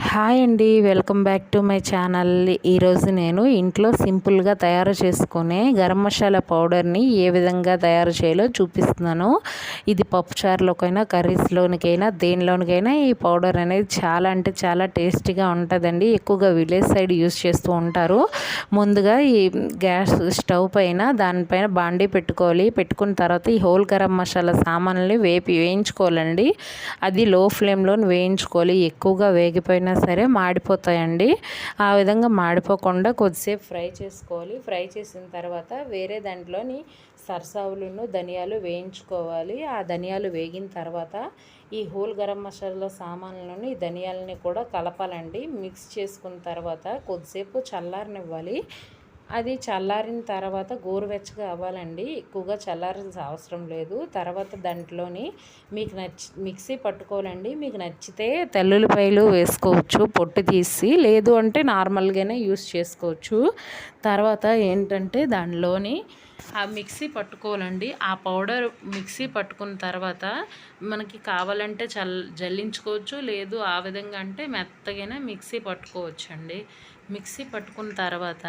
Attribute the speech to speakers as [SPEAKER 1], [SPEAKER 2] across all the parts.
[SPEAKER 1] Hi అండి welcome back to my channel. ఈరోజు నేను ఇంట్లో సింపుల్గా తయారు చేసుకునే గరం మసాలా పౌడర్ని ఏ విధంగా తయారు చేయాలో చూపిస్తున్నాను. ఇది పప్పుచారులోకైనా కర్రీస్లోనికైనా దేనిలోనికైనా ఈ పౌడర్ అనేది చాలా అంటే చాలా టేస్టీగా ఉంటుందండి. ఎక్కువగా విలేజ్ సైడ్ యూస్ చేస్తూ ఉంటారు. ముందుగా ఈ గ్యాస్ స్టవ్ పైన దానిపైన బాండీ పెట్టుకోవాలి. పెట్టుకున్న తర్వాత ఈ హోల్ గరం మసాలా సామాన్లని వేపి వేయించుకోవాలండి. అది లో ఫ్లేమ్లో వేయించుకోవాలి. ఎక్కువగా వేగిపోయిన అయినా సరే మాడిపోతాయండి. ఆ విధంగా మాడిపోకుండా కొద్దిసేపు ఫ్రై చేసుకోవాలి. ఫ్రై చేసిన తర్వాత వేరే దాంట్లోని సరసావులను ధనియాలు వేయించుకోవాలి. ఆ ధనియాలు వేగిన తర్వాత ఈ హోల్ గరం మసాలా సామాన్లను ఈ ధనియాలని కూడా కలపాలండి. మిక్స్ చేసుకున్న తర్వాత కొద్దిసేపు చల్లారనివ్వాలి. అది చల్లారిన తర్వాత గోరువెచ్చగా అవ్వాలండి. ఎక్కువగా చల్లారాల్సిన అవసరం లేదు. తర్వాత దాంట్లోని మీకు నచ్చి మిక్సీ పట్టుకోవాలండి. మీకు నచ్చితే తెల్లుల్లిపాయలు వేసుకోవచ్చు పొట్టు తీసి లేదు అంటే నార్మల్గానే యూస్ చేసుకోవచ్చు. తర్వాత ఏంటంటే దానిలోని ఆ మిక్సీ పట్టుకోవాలండి. ఆ పౌడర్ మిక్సీ పట్టుకున్న తర్వాత మనకి కావాలంటే చల్ జల్లించుకోవచ్చు. లేదు ఆ విధంగా అంటే మెత్తగానే మిక్సీ పట్టుకోవచ్చండి. మిక్సీ పట్టుకున్న తర్వాత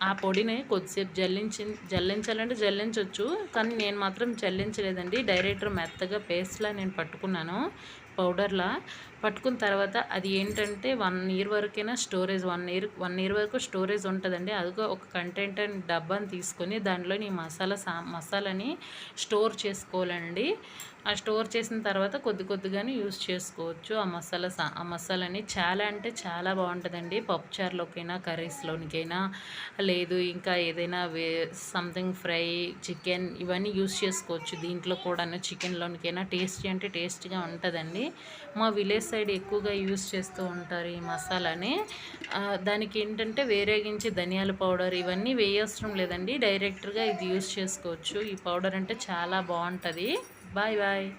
[SPEAKER 1] ఆ పొడిని కొద్దిసేపు జల్లించి జల్లించాలంటే జల్లించవచ్చు కానీ నేను మాత్రం జల్లించలేదండి. డైరెక్టర్ మెత్తగా పేస్ట్లా నేను పట్టుకున్నాను. పౌడర్లా పట్టుకున్న తర్వాత అది ఏంటంటే వన్ ఇయర్ వరకైనా storage one year one year వరకు స్టోరేజ్ ఉంటుందండి. అదిగో ఒక కంటెంట్ అండ్ డబ్బాని తీసుకొని దాంట్లో ఈ మసాలా సా మసాలాని స్టోర్ చేసుకోవాలండి. ఆ స్టోర్ చేసిన తర్వాత కొద్ది కొద్దిగానే యూస్ చేసుకోవచ్చు ఆ మసాలా ఆ మసాలాని. చాలా అంటే చాలా బాగుంటుందండి. పప్పుచారులోకైనా కర్రీస్లోనికైనా లేదు ఇంకా ఏదైనా వే సంథింగ్ ఫ్రై చికెన్ ఇవన్నీ యూస్ చేసుకోవచ్చు. దీంట్లో కూడా చికెన్లోనికైనా టేస్టీ అంటే టేస్టీగా ఉంటుందండి. మా విలేజ్ సైడ్ ఎక్కువగా యూస్ చేస్తూ ఉంటారు ఈ మసాలాని. దానికి ఏంటంటే వేరేగించి ధనియాల పౌడర్ ఇవన్నీ వేయవసరం లేదండి. డైరెక్ట్గా ఇది యూస్ చేసుకోవచ్చు. ఈ పౌడర్ అంటే చాలా బాగుంటుంది. Bye bye.